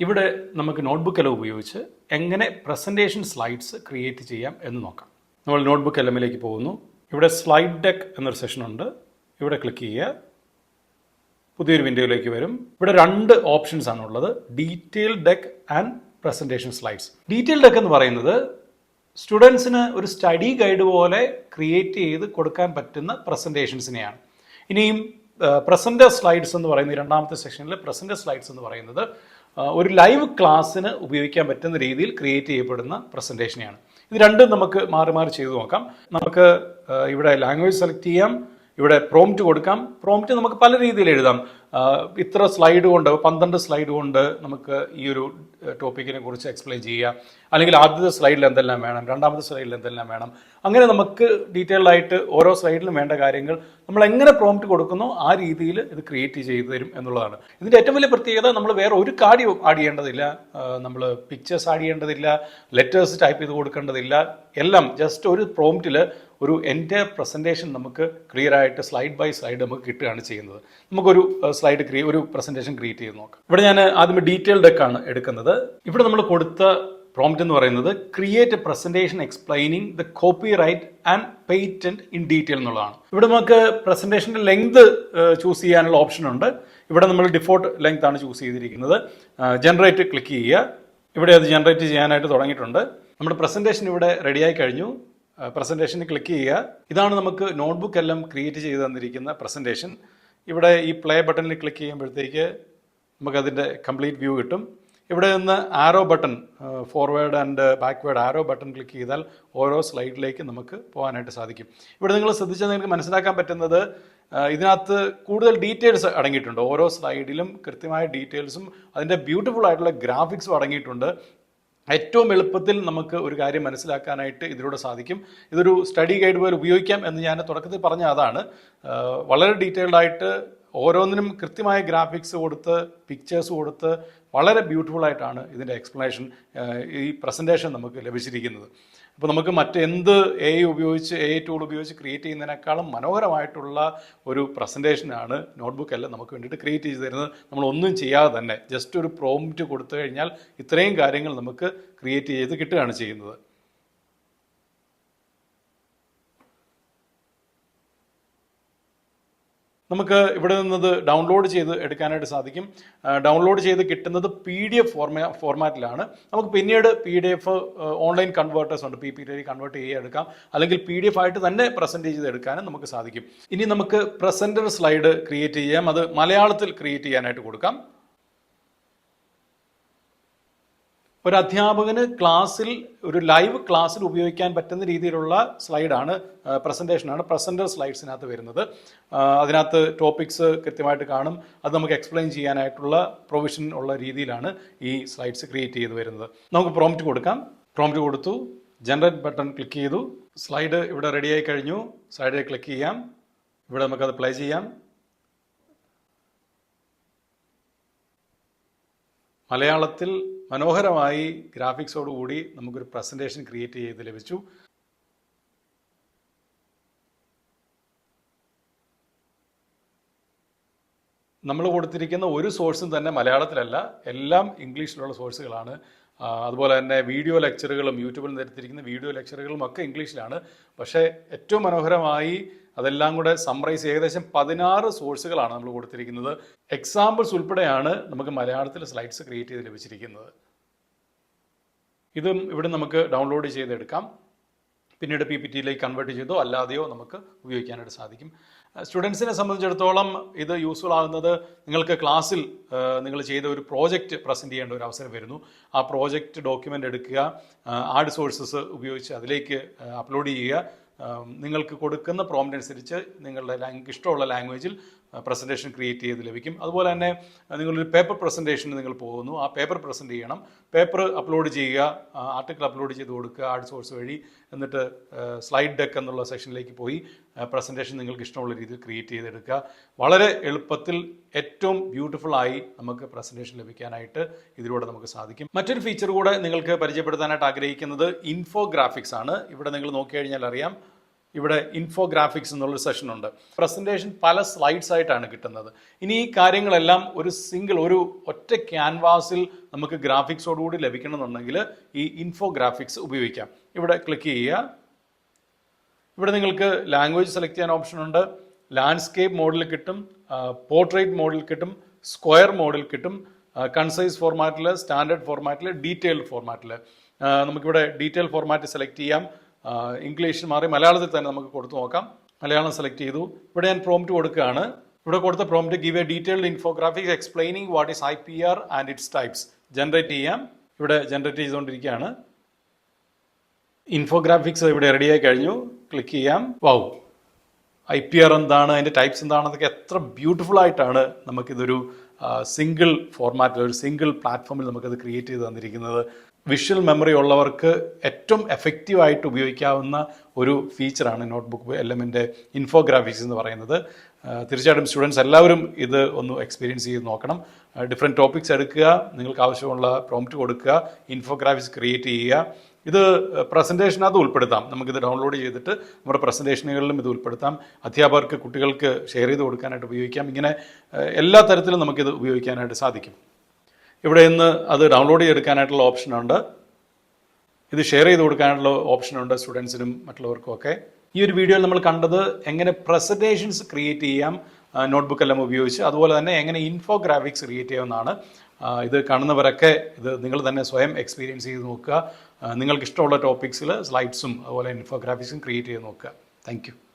ഇവിടെ നമുക്ക് നോട്ട്ബുക്ക് എല്ലാം ഉപയോഗിച്ച് എങ്ങനെ പ്രസന്റേഷൻ സ്ലൈഡ്സ് ക്രിയേറ്റ് ചെയ്യാം എന്ന് നോക്കാം. നമ്മൾ നോട്ട്ബുക്ക് എല്ലമിലേക്ക് പോകുന്നു. ഇവിടെ സ്ലൈഡ് ഡെക്ക് എന്നൊരു സെഷൻ ഉണ്ട്. ഇവിടെ ക്ലിക്ക് ചെയ്യുക. പുതിയൊരു വിൻഡോയിലേക്ക് വരും. ഇവിടെ രണ്ട് ഓപ്ഷൻസ് ആണ് ഉള്ളത്. Detail deck and presentation slides detail deck എന്ന് പറയുന്നത് സ്റ്റുഡൻസിന് ഒരു സ്റ്റഡി ഗൈഡ് പോലെ ക്രിയേറ്റ് ചെയ്ത് കൊടുക്കാൻ പറ്റുന്ന പ്രസന്റേഷൻസിനെയാണ് ഇനിയും പ്രസന്റർ സ്ലൈഡ്സ് എന്ന് പറയുന്നത് രണ്ടാമത്തെ സെക്ഷനിൽ പ്രസന്റർ സ്ലൈഡ്സ് എന്ന് പറയുന്നത് ഒരു ലൈവ് ക്ലാസ്സിന് ഉപയോഗിക്കാൻ പറ്റുന്ന രീതിയിൽ ക്രിയേറ്റ് ചെയ്യപ്പെടുന്ന പ്രസന്റേഷനെയാണ് ഇത് രണ്ടും നമുക്ക് മാറി മാറി ചെയ്തു നോക്കാം. നമുക്ക് ഇവിടെ ലാംഗ്വേജ് സെലക്ട് ചെയ്യാം. ഇവിടെ പ്രോംപ്റ്റ് കൊടുക്കാം. പ്രോംപ്റ്റ് നമുക്ക് പല രീതിയിൽ എഴുതാം. ഇത്ര സ്ലൈഡ് കൊണ്ട് പന്ത്രണ്ട് സ്ലൈഡ് കൊണ്ട് നമുക്ക് ഈ ഒരു ടോപ്പിക്കിനെ കുറിച്ച് എക്സ്പ്ലെയിൻ ചെയ്യുക അല്ലെങ്കിൽ ആദ്യത്തെ സ്ലൈഡിൽ എന്തെല്ലാം വേണം രണ്ടാമത്തെ സ്ലൈഡിൽ എന്തെല്ലാം വേണം. അങ്ങനെ നമുക്ക് ഡീറ്റെയിൽഡ് ആയിട്ട് ഓരോ സ്ലൈഡിലും വേണ്ട കാര്യങ്ങൾ നമ്മൾ എങ്ങനെ പ്രോംപ്റ്റ് കൊടുക്കുന്നോ ആ രീതിയിൽ ഇത് ക്രിയേറ്റ് ചെയ്തു തരും എന്നുള്ളതാണ്. ഇതിന്റെ ഏറ്റവും വലിയ പ്രത്യേകത നമ്മൾ വേറെ ഒരു കാർഡിയും ആഡ് ചെയ്യേണ്ടതില്ല. നമ്മൾ പിക്ചേഴ്സ് ആഡ് ചെയ്യേണ്ടതില്ല ലെറ്റേഴ്സ് ടൈപ്പ് ചെയ്ത് കൊടുക്കേണ്ടതില്ല. എല്ലാം ജസ്റ്റ് ഒരു പ്രോംപ്റ്റിൽ ഒരു എന്റെ പ്രസന്റേഷൻ നമുക്ക് ക്ലിയർ ആയിട്ട് സ്ലൈഡ് ബൈ സ്ലൈഡ് നമുക്ക് കിട്ടുകയാണ് ചെയ്യുന്നത്. നമുക്കൊരു സ്ലൈഡ് ക്രിയ ഒരു പ്രസന്റേഷൻ ക്രിയേറ്റ് ചെയ്ത് നോക്കാം. ഇവിടെ ഞാൻ ആദ്യം ഡീറ്റെയിൽ ആണ് എടുക്കുന്നത്. ഇവിടെ നമ്മൾ കൊടുത്ത പ്രോംപ്റ്റ് എന്ന് പറയുന്നത് create presentation explaining the copyright and patent in detail എന്നുള്ളതാണ്. ഇവിടെ നമുക്ക് പ്രസന്റേഷന്റെ ലെങ്ത് ചൂസ് ചെയ്യാനുള്ള ഓപ്ഷൻ ഉണ്ട്. ഇവിടെ നമ്മൾ ഡിഫോൾട്ട് ലെങ്ത് ആണ് ചൂസ് ചെയ്തിരിക്കുന്നത്. ജനറേറ്റ് ക്ലിക്ക് ചെയ്യുക. ഇവിടെ അത് ജനറേറ്റ് ചെയ്യാനായിട്ട് തുടങ്ങിയിട്ടുണ്ട്. നമ്മുടെ പ്രസന്റേഷൻ ഇവിടെ റെഡിയായി കഴിഞ്ഞു. പ്രസന്റേഷന് ക്ലിക്ക് ചെയ്യുക. ഇതാണ് നമുക്ക് നോട്ട്ബുക്ക് എല്ലാം ക്രിയേറ്റ് ചെയ്ത് തന്നിരിക്കുന്ന പ്രസന്റേഷൻ ഇവിടെ ഈ പ്ലേ ബട്ടണിൽ ക്ലിക്ക് ചെയ്യുമ്പോഴത്തേക്ക് നമുക്കതിന്റെ കംപ്ലീറ്റ് വ്യൂ കിട്ടും. ഇവിടെ നിന്ന് arrow button forward and backward arrow button click ചെയ്താൽ ഓരോ സ്ലൈഡിലേക്ക് നമുക്ക് പോകാനായിട്ട് സാധിക്കും. ഇവിടെ നിങ്ങൾ ശ്രദ്ധിച്ചാൽ നിങ്ങൾക്ക് മനസ്സിലാക്കാൻ പറ്റുന്നത് ഇതിനകത്ത് കൂടുതൽ ഡീറ്റെയിൽസ് അടങ്ങിയിട്ടുണ്ട്. ഓരോ സ്ലൈഡിലും കൃത്യമായ ഡീറ്റെയിൽസും അതിന്റെ ബ്യൂട്ടിഫുൾ ആയിട്ടുള്ള ഗ്രാഫിക്സും അടങ്ങിയിട്ടുണ്ട്. ഏറ്റവും എളുപ്പത്തിൽ നമുക്ക് ഒരു കാര്യം മനസ്സിലാക്കാനായിട്ട് ഇതിലൂടെ സാധിക്കും. ഇതൊരു സ്റ്റഡി ഗൈഡ് പോലെ ഉപയോഗിക്കാം എന്ന് ഞാൻ തുടക്കത്തിൽ പറഞ്ഞ അതാണ്. വളരെ ഡീറ്റെയിൽഡ് ആയിട്ട് ഓരോന്നിനും കൃത്യമായ ഗ്രാഫിക്സ് കൊടുത്ത് പിക്ചേഴ്സ് കൊടുത്ത് വളരെ ബ്യൂട്ടിഫുൾ ആയിട്ടാണ് ഇതിന്റെ എക്സ്പ്ലനേഷൻ ഈ പ്രസന്റേഷൻ നമുക്ക് ലഭിച്ചിരിക്കുന്നത്. അപ്പോൾ നമുക്ക് മറ്റെന്ത് എ ഐ ഉപയോഗിച്ച് എ ഐ ടൂൾ ഉപയോഗിച്ച് ക്രിയേറ്റ് ചെയ്യുന്നതിനേക്കാളും മനോഹരമായിട്ടുള്ള ഒരു പ്രസന്റേഷനാണ് നോട്ട്ബുക്ക് എല്ലാം നമുക്ക് വേണ്ടിയിട്ട് ക്രിയേറ്റ് ചെയ്ത് തരുന്നത്. നമ്മൾ ഒന്നും ചെയ്യാതെ തന്നെ ജസ്റ്റ് ഒരു പ്രോംപ്റ്റ് കൊടുത്തു കഴിഞ്ഞാൽ ഇത്രയും കാര്യങ്ങൾ നമുക്ക് ക്രിയേറ്റ് ചെയ്ത് കിട്ടുകയാണ് ചെയ്യുന്നത്. നമുക്ക് ഇവിടെ നിന്നത് ഡൗൺലോഡ് ചെയ്ത് എടുക്കാനായിട്ട് സാധിക്കും. ഡൗൺലോഡ് ചെയ്ത് കിട്ടുന്നത് പി ഡി എഫ് ഫോർമാ ഫോർമാറ്റിലാണ് നമുക്ക് പിന്നീട് P D F online converters ഉണ്ട് പി പി ഡി കൺവേർട്ട് ചെയ്ത് എടുക്കാം. അല്ലെങ്കിൽ പി ഡി എഫ് ആയിട്ട് തന്നെ പ്രസന്റ് ചെയ്ത് എടുക്കാനും നമുക്ക് സാധിക്കും. ഇനി നമുക്ക് പ്രസന്റർ സ്ലൈഡ് ക്രിയേറ്റ് ചെയ്യാം. അത് മലയാളത്തിൽ ക്രിയേറ്റ് ചെയ്യാനായിട്ട് കൊടുക്കാം. ഒരു അധ്യാപകന് ക്ലാസ്സിൽ ഒരു ലൈവ് ക്ലാസ്സിൽ ഉപയോഗിക്കാൻ പറ്റുന്ന രീതിയിലുള്ള സ്ലൈഡാണ് പ്രസന്റേഷനാണ് പ്രസന്റർ സ്ലൈഡ്സിനകത്ത് വരുന്നത്. അതിനകത്ത് ടോപ്പിക്സ് കൃത്യമായിട്ട് കാണും. അത് നമുക്ക് എക്സ്പ്ലെയിൻ ചെയ്യാനായിട്ടുള്ള പ്രൊവിഷൻ ഉള്ള രീതിയിലാണ് ഈ സ്ലൈഡ്സ് ക്രിയേറ്റ് ചെയ്ത് വരുന്നത്. നമുക്ക് പ്രോംപ്റ്റ് കൊടുക്കാം. പ്രോംപ്റ്റ് കൊടുത്തു. ജനറേറ്റ് ബട്ടൺ ക്ലിക്ക് ചെയ്തു. സ്ലൈഡ് ഇവിടെ റെഡിയായി കഴിഞ്ഞു. സ്ലൈഡിൽ ക്ലിക്ക് ചെയ്യാം. ഇവിടെ നമുക്കത് പ്ലേ ചെയ്യാം. മലയാളത്തിൽ മനോഹരമായി ഗ്രാഫിക്സോടുകൂടി നമുക്കൊരു പ്രസന്റേഷൻ ക്രിയേറ്റ് ചെയ്ത് ലഭിച്ചു. നമ്മൾ കൊടുത്തിരിക്കുന്ന ഒരു സോഴ്സും തന്നെ മലയാളത്തിലല്ല എല്ലാം ഇംഗ്ലീഷിലുള്ള സോഴ്സുകളാണ്. അതുപോലെ തന്നെ വീഡിയോ ലെക്ചറുകളും യൂട്യൂബിൽ നിരത്തിരിക്കുന്ന വീഡിയോ ലെക്ചറുകളും ഒക്കെ ഇംഗ്ലീഷിലാണ്. പക്ഷേ ഏറ്റവും മനോഹരമായി അതെല്ലാം കൂടെ സമ്മറൈസ് ഏകദേശം പതിനാറ് സോഴ്സുകളാണ് നമ്മൾ കൊടുത്തിരിക്കുന്നത്. എക്സാമ്പിൾസ് ഉൾപ്പെടെയാണ് നമുക്ക് മലയാളത്തിൽ സ്ലൈഡ്സ് ക്രിയേറ്റ് ചെയ്ത് ലഭിച്ചിരിക്കുന്നത്. ഇതും ഇവിടെ നമുക്ക് ഡൗൺലോഡ് ചെയ്തെടുക്കാം. പിന്നീട് പി പി ടിയിലേക്ക് കൺവേർട്ട് ചെയ്തോ അല്ലാതെയോ നമുക്ക് ഉപയോഗിക്കാനായിട്ട് സാധിക്കും. സ്റ്റുഡൻസിനെ സംബന്ധിച്ചിടത്തോളം ഇത് യൂസ്ഫുൾ ആകുന്നത് നിങ്ങൾക്ക് ക്ലാസ്സിൽ നിങ്ങൾ ചെയ്ത ഒരു പ്രോജക്റ്റ് പ്രസന്റ് ചെയ്യേണ്ട ഒരു അവസരം വരുന്നു. ആ പ്രോജക്റ്റ് ഡോക്യുമെന്റ് എടുക്കുക ആഡ് സോഴ്സസ് ഉപയോഗിച്ച് അതിലേക്ക് അപ്ലോഡ് ചെയ്യുക. നിങ്ങൾക്ക് കൊടുക്കുന്ന പ്രോംപ്റ്റ് അനുസരിച്ച് നിങ്ങളുടെ ഇഷ്ടമുള്ള ലാംഗ്വേജിൽ പ്രസന്റേഷൻ ക്രിയേറ്റ് ചെയ്ത് ലഭിക്കും. അതുപോലെ തന്നെ നിങ്ങളൊരു പേപ്പർ പ്രസന്റേഷന് നിങ്ങൾ പോകുന്നു. ആ പേപ്പർ പ്രസന്റ് ചെയ്യണം. പേപ്പർ അപ്ലോഡ് ചെയ്യുക ആർട്ടിക്കിൾ അപ്ലോഡ് ചെയ്ത് കൊടുക്കുക ആർട്ട് സോഴ്സ് വഴി. എന്നിട്ട് സ്ലൈഡ് ഡെക്ക് എന്നുള്ള സെക്ഷനിലേക്ക് പോയി. പ്രസന്റേഷൻ നിങ്ങൾക്ക് ഇഷ്ടമുള്ള രീതിയിൽ ക്രിയേറ്റ് ചെയ്തെടുക്കുക. വളരെ എളുപ്പത്തിൽ ഏറ്റവും ബ്യൂട്ടിഫുൾ ആയി നമുക്ക് പ്രസന്റേഷൻ ലഭിക്കാനായിട്ട് ഇതിലൂടെ നമുക്ക് സാധിക്കും. മറ്റൊരു ഫീച്ചർ കൂടെ നിങ്ങൾക്ക് പരിചയപ്പെടുത്താനായിട്ട് ആഗ്രഹിക്കുന്നത് ഇൻഫോഗ്രാഫിക്സ് ആണ്. ഇവിടെ നിങ്ങൾ നോക്കിക്കഴിഞ്ഞാൽ അറിയാം ഇവിടെ ഇൻഫോഗ്രാഫിക്സ് എന്നുള്ളൊരു സെഷൻ ഉണ്ട്. പ്രസന്റേഷൻ പല സ്ലൈഡ്സ് ആയിട്ടാണ് കിട്ടുന്നത്. ഇനി ഈ കാര്യങ്ങളെല്ലാം ഒരു സിംഗിൾ ഒരു ഒറ്റ ക്യാൻവാസിൽ നമുക്ക് ഗ്രാഫിക്സോടുകൂടി ലഭിക്കണമെന്നുണ്ടെങ്കിൽ ഈ ഇൻഫോഗ്രാഫിക്സ് ഉപയോഗിക്കാം. ഇവിടെ ക്ലിക്ക് ചെയ്യുക. ഇവിടെ നിങ്ങൾക്ക് ലാംഗ്വേജ് സെലക്ട് ചെയ്യാൻ ഓപ്ഷൻ ഉണ്ട്. ലാൻഡ്സ്കേപ്പ് മോഡിൽ കിട്ടും പോർട്രേറ്റ് മോഡിൽ കിട്ടും സ്ക്വയർ മോഡിൽ കിട്ടും കൺസൈസ് ഫോർമാറ്റിൽ സ്റ്റാൻഡേർഡ് ഫോർമാറ്റിൽ ഡീറ്റെയിൽഡ് ഫോർമാറ്റിൽ നമുക്കിവിടെ ഡീറ്റെയിൽ ഫോർമാറ്റ് സെലക്ട് ചെയ്യാം. ഇംഗ്ലീഷ് മാറി മലയാളത്തിൽ തന്നെ നമുക്ക് കൊടുത്തു നോക്കാം. മലയാളം സെലക്ട് ചെയ്തു. ഇവിടെ ഞാൻ പ്രോംപ്റ്റ് കൊടുക്കുകയാണ്. ഇവിടെ കൊടുത്ത prompt give a detailed infographics explaining what is I P R and its types generate ചെയ്യാം. ഇവിടെ ജനറേറ്റ് ചെയ്തുകൊണ്ടിരിക്കുകയാണ്. ഇൻഫോഗ്രാഫിക്സ് ഇവിടെ റെഡിയായി കഴിഞ്ഞു. ക്ലിക്ക് ചെയ്യാം. വൗ ഐ പി ആർ എന്താണ്? അതിന്റെ ടൈപ്സ് എന്താണെന്നൊക്കെ എത്ര ബ്യൂട്ടിഫുൾ ആയിട്ടാണ് നമുക്കിതൊരു സിംഗിൾ ഫോർമാറ്റിൽ ഒരു സിംഗിൾ പ്ലാറ്റ്ഫോമിൽ നമുക്കത് ക്രിയേറ്റ് ചെയ്ത് തന്നിരിക്കുന്നത്. വിഷ്വൽ മെമ്മറി ഉള്ളവർക്ക് ഏറ്റവും എഫക്റ്റീവായിട്ട് ഉപയോഗിക്കാവുന്ന ഒരു ഫീച്ചറാണ് നോട്ട്ബുക്ക് എല്ലമിന്റെ ഇൻഫോഗ്രാഫിക്സ് എന്ന് പറയുന്നത്. തീർച്ചയായിട്ടും സ്റ്റുഡൻസ് എല്ലാവരും ഇത് ഒന്ന് എക്സ്പീരിയൻസ് ചെയ്ത് നോക്കണം. ഡിഫറെന്റ് ടോപ്പിക്സ് എടുക്കുക നിങ്ങൾക്ക് ആവശ്യമുള്ള പ്രോംപ്റ്റ് കൊടുക്കുക ഇൻഫോഗ്രാഫിക്സ് ക്രിയേറ്റ് ചെയ്യുക. ഇത് പ്രസന്റേഷനകത്ത് ഉൾപ്പെടുത്താം. നമുക്കിത് ഡൗൺലോഡ് ചെയ്തിട്ട് നമ്മുടെ പ്രസന്റേഷനുകളിലും ഇത് ഉൾപ്പെടുത്താം. അധ്യാപകർക്ക് കുട്ടികൾക്ക് ഷെയർ ചെയ്ത് കൊടുക്കാനായിട്ട് ഉപയോഗിക്കാം. ഇങ്ങനെ എല്ലാ തരത്തിലും നമുക്കിത് ഉപയോഗിക്കാനായിട്ട് സാധിക്കും. ഇവിടെ നിന്ന് അത് ഡൗൺലോഡ് ചെയ്തെടുക്കാനായിട്ടുള്ള ഓപ്ഷനുണ്ട് ഇത് ഷെയർ ചെയ്ത് കൊടുക്കാനുള്ള ഓപ്ഷനുണ്ട് സ്റ്റുഡൻസിനും മറ്റുള്ളവർക്കും ഒക്കെ ഈ ഒരു വീഡിയോയിൽ നമ്മൾ കണ്ടത് എങ്ങനെ പ്രസന്റേഷൻസ് ക്രിയേറ്റ് ചെയ്യാം. നോട്ട്ബുക്ക് എല്ലാം ഉപയോഗിച്ച്. അതുപോലെ തന്നെ എങ്ങനെ ഇൻഫോഗ്രാഫിക്സ് ക്രിയേറ്റ് ചെയ്യാമെന്നാണ് ഇത് കാണുന്നവരൊക്കെ ഇത് നിങ്ങൾ തന്നെ സ്വയം എക്സ്പീരിയൻസ് ചെയ്ത് നോക്കുക. നിങ്ങൾക്ക് ഇഷ്ടമുള്ള ടോപ്പിക്സിൽ സ്ലൈഡ്സും അതുപോലെ ഇൻഫോഗ്രാഫിക്സും ക്രിയേറ്റ് ചെയ്ത് നോക്കുക. താങ്ക്